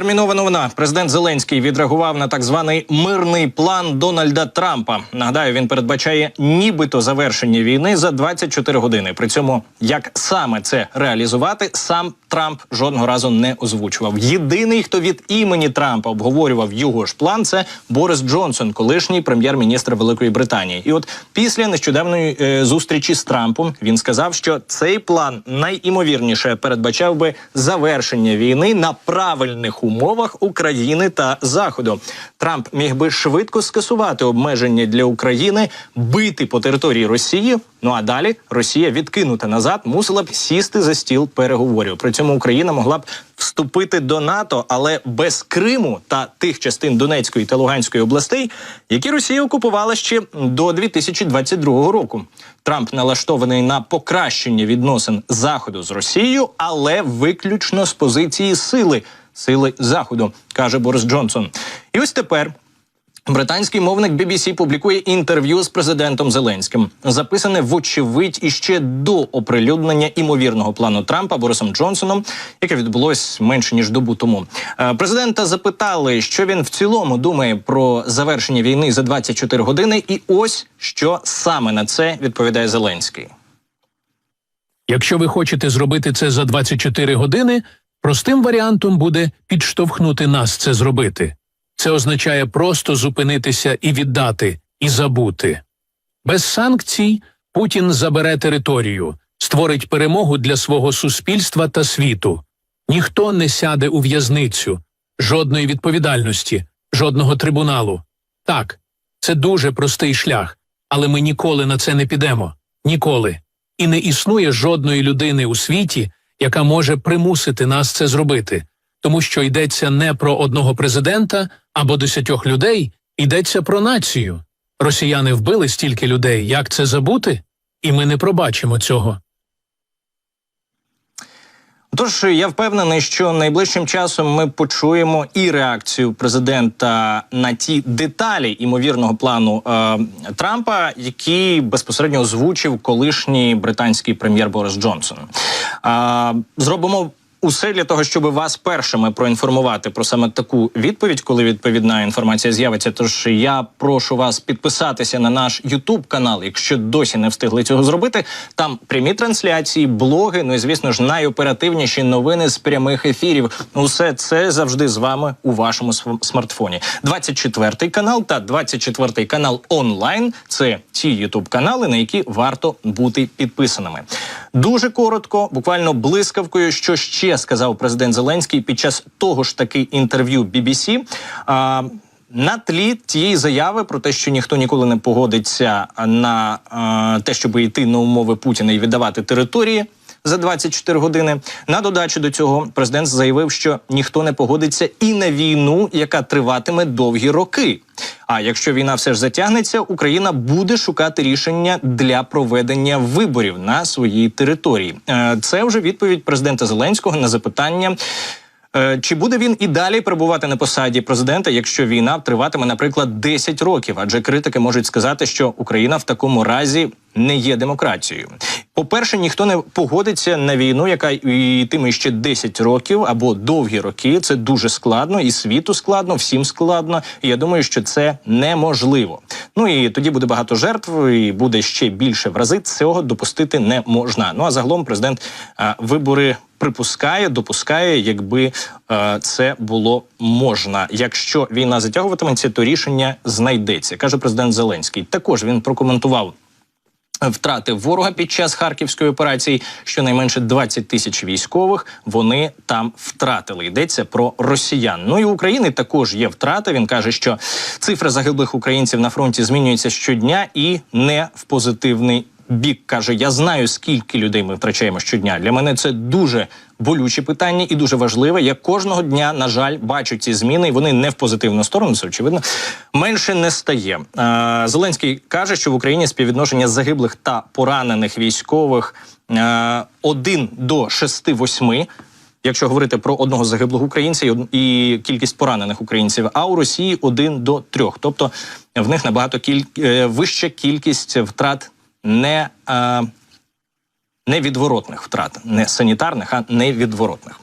Термінова новина. Президент Зеленський відреагував на так званий мирний план Дональда Трампа. Нагадаю, він передбачає нібито завершення війни за 24 години. При цьому як саме це реалізувати, сам Трамп жодного разу не озвучував. Єдиний, хто від імені Трампа обговорював його ж план, це Борис Джонсон, колишній прем'єр-міністр Великої Британії. І от після нещодавної е, зустрічі з Трампом він сказав, що цей план найімовірніше передбачав би завершення війни на правильних умовах України та Заходу. Трамп міг би швидко скасувати обмеження для України, бити по території Росії. Ну а далі Росія відкинута назад, мусила б сісти за стіл переговорів. При цьому Україна могла б вступити до НАТО, але без Криму та тих частин Донецької та Луганської областей, які Росія окупувала ще до 2022 року. Трамп налаштований на покращення відносин заходу з Росією, але виключно з позиції сили сили заходу, каже Борис Джонсон. І ось тепер. Британський мовник BBC публікує інтерв'ю з президентом Зеленським, записане вочевидь іще до оприлюднення імовірного плану Трампа Борисом Джонсоном, яке відбулось менше ніж добу тому. Е, Президента запитали, що він в цілому думає про завершення війни за 24 години, і ось що саме на це відповідає Зеленський. Якщо ви хочете зробити це за 24 години, простим варіантом буде підштовхнути нас це зробити. Це означає просто зупинитися і віддати, і забути. Без санкцій Путін забере територію, створить перемогу для свого суспільства та світу. Ніхто не сяде у в'язницю, жодної відповідальності, жодного трибуналу. Так, це дуже простий шлях, але ми ніколи на це не підемо. Ніколи. І не існує жодної людини у світі, яка може примусити нас це зробити, тому що йдеться не про одного президента або десятьох людей, йдеться про націю. Росіяни вбили стільки людей, як це забути? І ми не пробачимо цього. Тож я впевнений, що найближчим часом ми почуємо і реакцію президента на ті деталі імовірного плану е, Трампа, які безпосередньо озвучив колишній британський прем'єр Борис Джонсон. Е, зробимо. Усе для того, щоб вас першими проінформувати про саме таку відповідь, коли відповідна інформація з'явиться. Тож я прошу вас підписатися на наш Ютуб канал, якщо досі не встигли цього зробити. Там прямі трансляції, блоги. Ну і звісно ж найоперативніші новини з прямих ефірів. Усе це завжди з вами у вашому см- смартфоні. 24 канал та 24 канал онлайн. Це ті Ютуб канали, на які варто бути підписаними. Дуже коротко, буквально блискавкою, що ще сказав президент Зеленський під час того ж таки інтерв'ю BBC. А, на тлі тієї заяви про те, що ніхто ніколи не погодиться на а, те, щоб йти на умови Путіна і віддавати території за 24 години. На додачу до цього президент заявив, що ніхто не погодиться і на війну, яка триватиме довгі роки. А якщо війна все ж затягнеться, Україна буде шукати рішення для проведення виборів на своїй території. Е, Це вже відповідь президента Зеленського на запитання. Е, Чи буде він і далі перебувати на посаді президента, якщо війна триватиме, наприклад, 10 років? Адже критики можуть сказати, що Україна в такому разі не є демократією. По-перше, ніхто не погодиться на війну, яка йтиме ще 10 років або довгі роки. Це дуже складно, і світу складно, всім складно. Я думаю, що це неможливо. Ну і тоді буде багато жертв, і буде ще більше в рази. Цього допустити не можна. Ну а загалом президент а, вибори припускає, допускає, якби е, це було можна. Якщо війна затягуватиметься, то рішення знайдеться, каже президент Зеленський. Також він прокоментував. Втрати ворога під час харківської операції щонайменше 20 тисяч військових вони там втратили. Йдеться про росіян. Ну і України також є втрати. Він каже, що цифра загиблих українців на фронті змінюється щодня і не в позитивний бік. каже: Я знаю, скільки людей ми втрачаємо щодня. Для мене це дуже болюче питання і дуже важливе. Я кожного дня, на жаль, бачу ці зміни, і вони не в позитивну сторону. Це очевидно менше не стає. Зеленський каже, що в Україні співвідношення загиблих та поранених військових е, 1 до 6-8, Якщо говорити про одного загиблого українця і кількість поранених українців, а у Росії 1 до 3. Тобто в них набагато кіль... е, вища кількість втрат не, е, невідворотних втрат, не санітарних, а невідворотних.